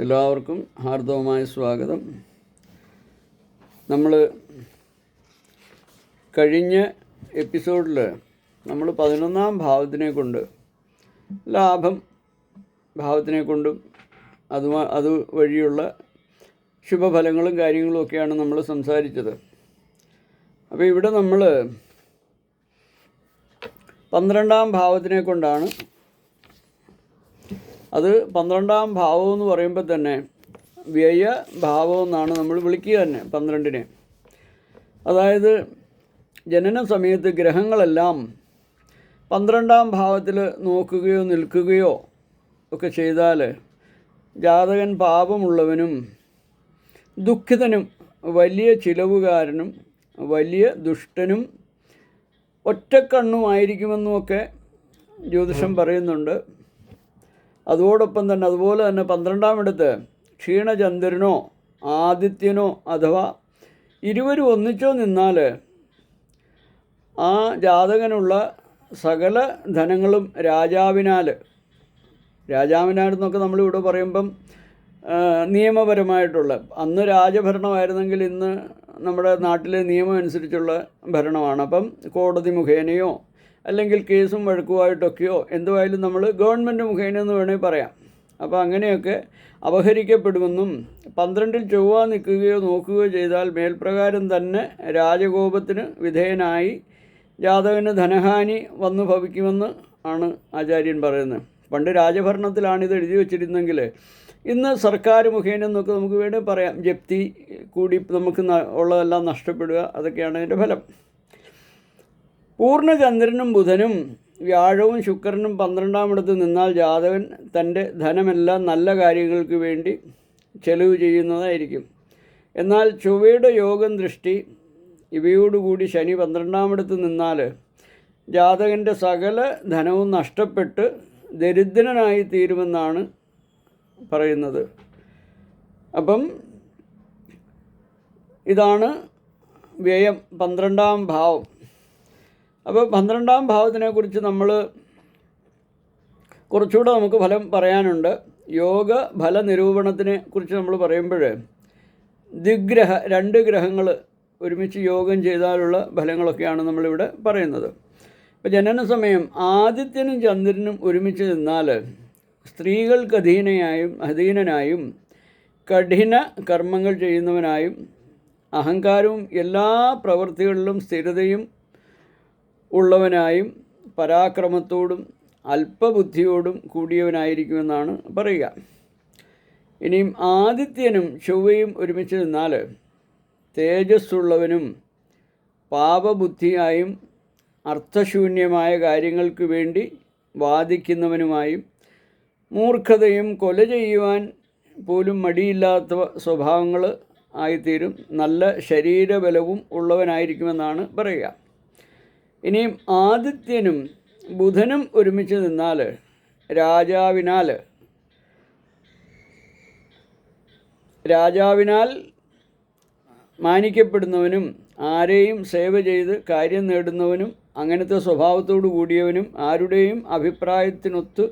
എല്ലാവർക്കും ഹാർദവമായ സ്വാഗതം. നമ്മൾ കഴിഞ്ഞ എപ്പിസോഡിൽ നമ്മൾ പതിനൊന്നാം ഭാവത്തിനെ കൊണ്ട് ലാഭം ഭാവത്തിനെ കൊണ്ടും അത് അത് വഴിയുള്ള ശുഭഫലങ്ങളും കാര്യങ്ങളും ഒക്കെയാണ് നമ്മൾ സംസാരിച്ചത്. അപ്പോൾ ഇവിടെ നമ്മൾ പന്ത്രണ്ടാം ഭാവത്തിനെ കൊണ്ടാണ് അത് പന്ത്രണ്ടാം ഭാവം എന്ന് പറയുമ്പോൾ തന്നെ വ്യയ ഭാവം എന്നാണ് നമ്മൾ വിളിക്കുക തന്നെ പന്ത്രണ്ടിനെ. അതായത് ജനന സമയത്ത് ഗ്രഹങ്ങളെല്ലാം പന്ത്രണ്ടാം ഭാവത്തിൽ നോക്കുകയോ നിൽക്കുകയോ ഒക്കെ ചെയ്താൽ ജാതകൻ പാപമുള്ളവനും ദുഃഖിതനും വലിയ ചിലവുകാരനും വലിയ ദുഷ്ടനും ഒറ്റക്കണ്ണുമായിരിക്കുമെന്നുമൊക്കെ ജ്യോതിഷം പറയുന്നുണ്ട്. അതോടൊപ്പം തന്നെ അതുപോലെ തന്നെ പന്ത്രണ്ടാമിടത്ത് ക്ഷീണചന്ദ്രനോ ആദിത്യനോ അഥവാ ഇരുവരും ഒന്നിച്ചോ നിന്നാൽ ആ ജാതകനുള്ള സകല ധനങ്ങളും രാജാവിനാൽ രാജാവിനാൽ എന്നൊക്കെ നമ്മളിവിടെ പറയുമ്പം നിയമപരമായിട്ടുള്ള അന്ന് രാജഭരണമായിരുന്നെങ്കിൽ ഇന്ന് നമ്മുടെ നാട്ടിലെ നിയമം അനുസരിച്ചുള്ള ഭരണമാണ്. അപ്പം കോടതി മുഖേനയോ അല്ലെങ്കിൽ കേസും വഴക്കുമായിട്ടൊക്കെയോ എന്തുമായാലും നമ്മൾ ഗവൺമെന്റ് മുഖേന എന്ന് വേണമെങ്കിൽ പറയാം. അപ്പോൾ അങ്ങനെയൊക്കെ അപഹരിക്കപ്പെടുമെന്നും പന്ത്രണ്ടിൽ ചൊവ്വ നിൽക്കുകയോ നോക്കുകയോ ചെയ്താൽ മേൽപ്രകാരം തന്നെ രാജകോപത്തിന് വിധേയനായി ജാതകന് ധനഹാനി വന്നു ഭവിക്കുമെന്ന് ആണ് ആചാര്യൻ പറയുന്നത്. പണ്ട് രാജഭരണത്തിലാണ് ഇത് എഴുതി വച്ചിരുന്നെങ്കിൽ ഇന്ന് സർക്കാർ മുഖേന എന്നൊക്കെ നമുക്ക് വേണമെങ്കിൽ പറയാം. ജപ്തി കൂടി നമുക്ക് ഉള്ളതെല്ലാം നഷ്ടപ്പെടുക അതൊക്കെയാണ് അതിന്റെ ഫലം. പൂർണചന്ദ്രനും ബുധനും വ്യാഴവും ശുക്രനും പന്ത്രണ്ടാമിടത്ത് നിന്നാൽ ജാതകൻ തന്റെ ധനമെല്ലാം നല്ല കാര്യങ്ങൾക്ക് വേണ്ടി ചെലവ് ചെയ്യുന്നതായിരിക്കും. എന്നാൽ ചൊവ്വയുടെ യോഗം ദൃഷ്ടി ഇവയോടുകൂടി ശനി പന്ത്രണ്ടാമിടത്ത് നിന്നാൽ ജാതകന്റെ സകല ധനവും നഷ്ടപ്പെട്ട് ദരിദ്രനായി തീരുമെന്നാണ് പറയുന്നത്. അപ്പം ഇതാണ് വ്യയം പന്ത്രണ്ടാം ഭാവം. അപ്പോൾ പന്ത്രണ്ടാം ഭാവത്തിനെക്കുറിച്ച് നമ്മൾ കുറച്ചുകൂടെ നമുക്ക് ഫലം പറയാനുണ്ട്. യോഗ ഫല നിരൂപണത്തിനെ കുറിച്ച് നമ്മൾ പറയുമ്പോൾ ദിഗ്രഹ രണ്ട് ഗ്രഹങ്ങൾ ഒരുമിച്ച് യോഗം ചെയ്താലുള്ള ഫലങ്ങളൊക്കെയാണ് നമ്മളിവിടെ പറയുന്നത്. ഇപ്പോൾ ജനന സമയം ആദിത്യനും ചന്ദ്രനും ഒരുമിച്ച് നിന്നാൽ സ്ത്രീകൾക്ക് അധീനയായും അധീനനായും കഠിന കർമ്മങ്ങൾ ചെയ്യുന്നവനായും അഹങ്കാരവും എല്ലാ പ്രവൃത്തികളിലും സ്ഥിരതയും ഉള്ളവനായും പരാക്രമത്തോടും അല്പബുദ്ധിയോടും കൂടിയവനായിരിക്കുമെന്നാണ് പറയുക. ഇനിയും ആദിത്യനും ചൊവ്വയും ഒരുമിച്ച് നിന്നാൽ തേജസ്സുള്ളവനും പാപബുദ്ധിയായും അർത്ഥശൂന്യമായ കാര്യങ്ങൾക്ക് വേണ്ടി വാദിക്കുന്നവനുമായും മൂർഖതയും കൊല ചെയ്യുവാൻ പോലും മടിയില്ലാത്ത സ്വഭാവങ്ങൾ ആയിത്തീരും. നല്ല ശരീരബലവും ഉള്ളവനായിരിക്കുമെന്നാണ് പറയുക. ഇനിയും ആദിത്യനും ബുധനും ഒരുമിച്ച് നിന്നാൽ രാജാവിനാൽ രാജാവിനാൽ മാനിക്കപ്പെടുന്നവനും ആരെയും സേവ ചെയ്ത് കാര്യം നേടുന്നവനും അങ്ങനത്തെ സ്വഭാവത്തോടു കൂടിയവനും ആരുടെയും അഭിപ്രായത്തിനൊത്ത്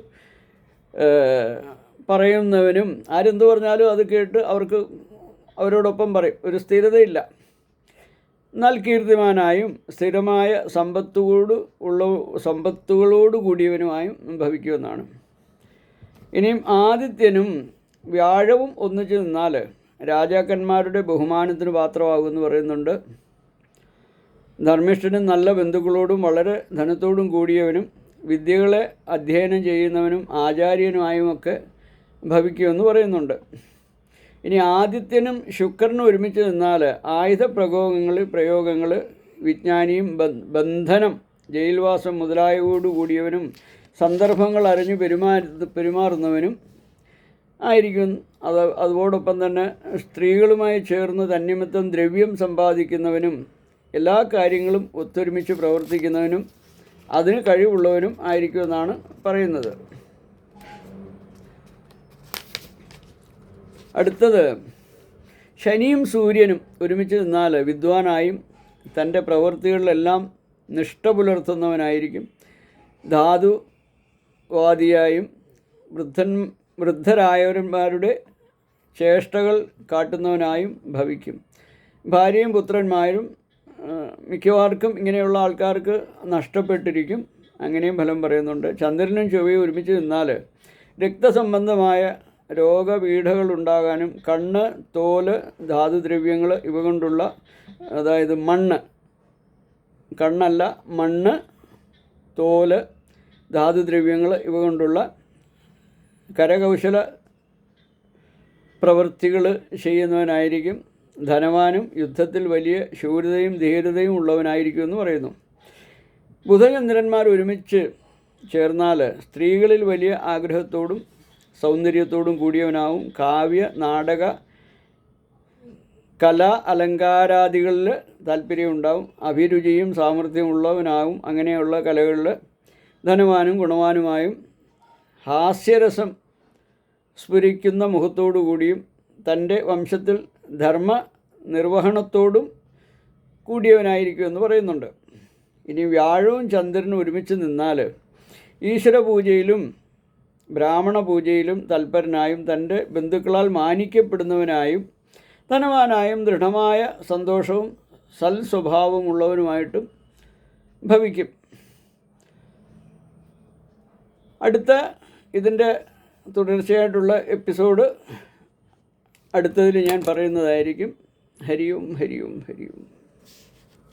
പറയുന്നവനും ആരെന്ത് പറഞ്ഞാലും അത് കേട്ട് അവർക്ക് അവരോടൊപ്പം പറയും. ഒരു സ്ഥിരതയില്ല. എന്നാൽ കീർത്തിമാനായും സ്ഥിരമായ സമ്പത്തുകളോട് ഉള്ള സമ്പത്തുകളോട് കൂടിയവനുമായും ഭവിക്കുമെന്നാണ്. ഇനിയും ആദിത്യനും വ്യാഴവും ഒന്നിച്ച് നിന്നാൽ രാജാക്കന്മാരുടെ ബഹുമാനത്തിന് പാത്രമാകുമെന്ന് പറയുന്നുണ്ട്. ധർമ്മിഷ്ഠനും നല്ല ബന്ധുക്കളോടും വളരെ ധനത്തോടും കൂടിയവനും വിദ്യകളെ അധ്യയനം ചെയ്യുന്നവനും ആചാര്യനുമായുമൊക്കെ ഭവിക്കുമെന്ന് പറയുന്നുണ്ട്. ഇനി ആദിത്യനും ശുക്രനും ഒരുമിച്ച് നിന്നാൽ ആയുധ പ്രയോഗങ്ങൾ പ്രയോഗങ്ങൾ വിജ്ഞാനിയും ബന്ധനം ജയിൽവാസം മുതലായവയോട് കൂടിയവനും സന്ദർഭങ്ങൾ അറിഞ്ഞു പെരുമാ പെരുമാറുന്നവനും ആയിരിക്കും. അത് അതോടൊപ്പം തന്നെ സ്ത്രീകളുമായി ചേർന്ന് തന്നിമിത്തം ദ്രവ്യം സമ്പാദിക്കുന്നവനും എല്ലാ കാര്യങ്ങളും ഒത്തൊരുമിച്ച് പ്രവർത്തിക്കുന്നവനും അതിന് കഴിവുള്ളവനും ആയിരിക്കുമെന്നാണ് പറയുന്നത്. അടുത്തത് ശനിയും സൂര്യനും ഒരുമിച്ച് നിന്നാൽ വിദ്വാനായും തന്റെ പ്രവൃത്തികളിലെല്ലാം നിഷ്ഠ പുലർത്തുന്നവനായിരിക്കും. ധാതുവാദിയായും വൃദ്ധൻ വൃദ്ധരായവന്മാരുടെ ചേഷ്ടകൾ കാട്ടുന്നവനായും ഭവിക്കും. ഭാര്യയും പുത്രന്മാരും മിക്കവാർക്കും ഇങ്ങനെയുള്ള ആൾക്കാർക്ക് നഷ്ടപ്പെട്ടിരിക്കും. അങ്ങനെയും ഫലം പറയുന്നുണ്ട്. ചന്ദ്രനും ചൊവ്വയും ഒരുമിച്ച് നിന്നാൽ രക്തസംബന്ധമായ രോഗപീഠകൾ ഉണ്ടാകാനും കണ്ണ് തോൽ ധാതുദ്രവ്യങ്ങൾ ഇവ കൊണ്ടുള്ള അതായത് മണ്ണ്. കണ്ണല്ല മണ്ണ് തോൽ ധാതുദ്രവ്യങ്ങൾ ഇവ കൊണ്ടുള്ള കരകൗശല പ്രവൃത്തികൾ ചെയ്യുന്നവനായിരിക്കും. ധനവാനും യുദ്ധത്തിൽ വലിയ ശൂരതയും ധീരതയും ഉള്ളവനായിരിക്കും എന്ന് പറയുന്നു. ബുധചന്ദ്രന്മാർ ഒരുമിച്ച് ചേർന്നാൽ സ്ത്രീകളിൽ വലിയ ആഗ്രഹത്തോടും സൗന്ദര്യത്തോടും കൂടിയവനാവും. കാവ്യ നാടക കല അലങ്കാരാദികളിൽ താല്പര്യമുണ്ടാവും. അഭിരുചിയും സാമർഥ്യവും ഉള്ളവനാവും. അങ്ങനെയുള്ള കലകളിൽ ധനവാനും ഗുണവാനുമായും ഹാസ്യരസം സ്ഫുരിക്കുന്ന മുഖത്തോടുകൂടിയും തന്റെ വംശത്തിൽ ധർമ്മ നിർവഹണത്തോടും കൂടിയവനായിരിക്കും എന്ന് പറയുന്നുണ്ട്. ഇനി വ്യാഴവും ചന്ദ്രനും ഒരുമിച്ച് നിന്നാൽ ഈശ്വര പൂജയിലും ബ്രാഹ്മണ പൂജയിലും തൽപരനായും തന്റെ ബന്ധുക്കളാൽ മാനിക്കപ്പെടുന്നവനായും ധനവാനായും ദൃഢമായ സന്തോഷവും സൽ സ്വഭാവമുള്ളവനുമായിട്ടും ഭവിക്കും. അടുത്ത ഇതിന്റെ തുടർച്ചയായിട്ടുള്ള എപ്പിസോഡ് അടുത്തതിൽ ഞാൻ പറയുന്നതായിരിക്കും. ഹരിയും ഹരിയും ഹരിയും.